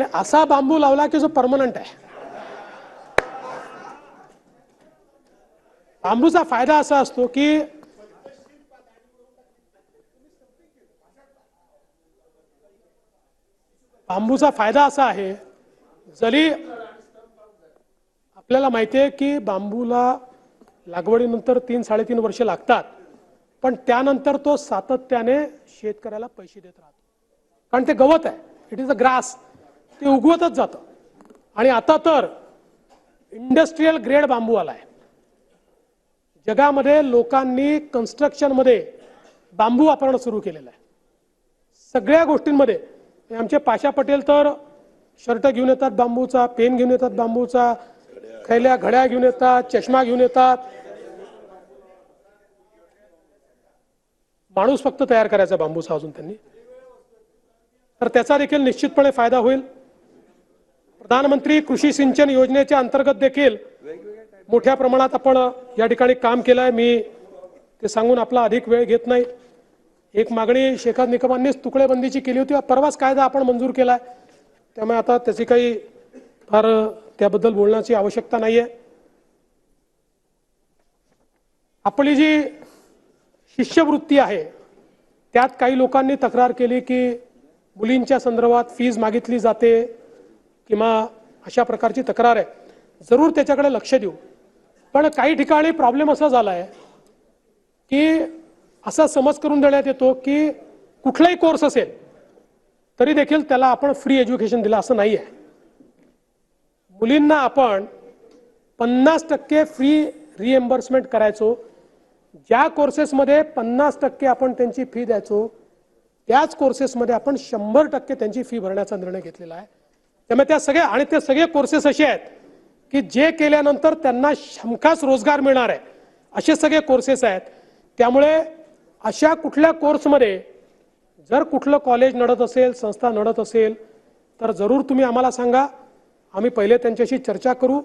आणि असा बांबू लावला की जो परमनंट आहे. बांबूचा फायदा असा असतो की बांबूचा फायदा असा आहे जरी आपल्याला माहिती आहे की बांबूला लागवडीनंतर तीन साडेतीन वर्ष लागतात पण त्यानंतर तो सातत्याने शेतकऱ्याला पैसे देत राहतो. कारण ते गवत आहे. इट इज अ ग्रास ते उगवतच जातं. आणि आता तर इंडस्ट्रीयल ग्रेड बांबू आला आहे जगामध्ये लोकांनी कन्स्ट्रक्शनमध्ये बांबू वापरणं सुरू केलेलं आहे. सगळ्या गोष्टींमध्ये आमचे पाशा पटेल तर शर्ट घेऊन येतात बांबूचा पेन घेऊन येतात बांबूचा खैल्या घड्या घेऊन येतात चष्मा घेऊन येतात. माणूस फक्त तयार करायचा बांबूचा अजून त्यांनी. तर त्याचा देखील निश्चितपणे फायदा होईल. प्रधानमंत्री कृषी सिंचन योजनेच्या अंतर्गत देखील मोठ्या प्रमाणात आपण या ठिकाणी काम केलं आहे मी ते सांगून आपला अधिक वेळ घेत नाही. एक मागणी शेखर निकमांनीच तुकडेबंदीची केली होती. परवाच कायदा आपण मंजूर केला आहे त्यामुळे आता त्याची काही फार त्याबद्दल बोलण्याची आवश्यकता नाही आहे आपली जी शिष्यवृत्ती आहे त्यात काही लोकांनी तक्रार केली की मुलींच्या संदर्भात फीज मागितली जाते. किंवा अशा प्रकारची तक्रार आहे जरूर त्याच्याकडे लक्ष देऊ. पण काही ठिकाणी प्रॉब्लेम असा झाला आहे की असा समज करून देण्यात येतो की कुठलाही कोर्स असेल तरी देखील त्याला आपण फ्री एज्युकेशन दिलं असं नाही आहे मुलींना आपण पन्नास टक्के फ्री रिएम्बर्समेंट करायचो ज्या कोर्सेसमध्ये पन्नास टक्के आपण त्यांची फी द्यायचो त्याच कोर्सेसमध्ये आपण शंभर टक्के त्यांची फी भरण्याचा निर्णय घेतलेला आहे. त्यामुळे त्या सगळ्या आणि ते सगळे कोर्सेस असे आहेत की जे केल्यानंतर त्यांना हमखास रोजगार मिळणार आहे. असे सगळे कोर्सेस आहेत. त्यामुळे अशा कुठल्या कोर्समध्ये जर कुठलं कॉलेज नडत असेल संस्था नडत असेल तर जरूर तुम्ही आम्हाला सांगा. आम्ही पहिले त्यांच्याशी चर्चा करू.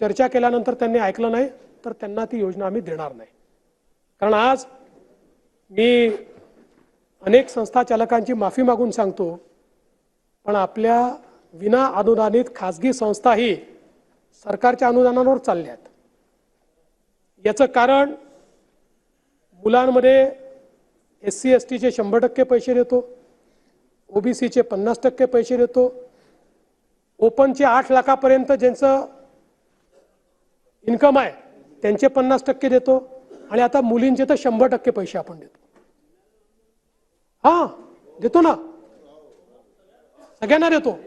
चर्चा केल्यानंतर त्यांनी ऐकलं नाही तर त्यांना ती योजना आम्ही देणार नाही. कारण आज मी अनेक संस्था चालकांची माफी मागून सांगतो पण आपल्या विना अनुदानित खाजगी संस्थाही सरकारच्या अनुदानावर चालल्या आहेत. याचं कारण मुलांमध्ये एस सी एस टीचे शंभर टक्के पैसे देतो ओबीसीचे पन्नास टक्के पैसे देतो ओपनचे आठ लाखापर्यंत ज्यांचं इन्कम आहे त्यांचे पन्नास टक्के देतो आणि आता मुलींचे तर शंभर टक्के पैसे आपण देतो. हा देतो ना. सगळ्यांना देतो.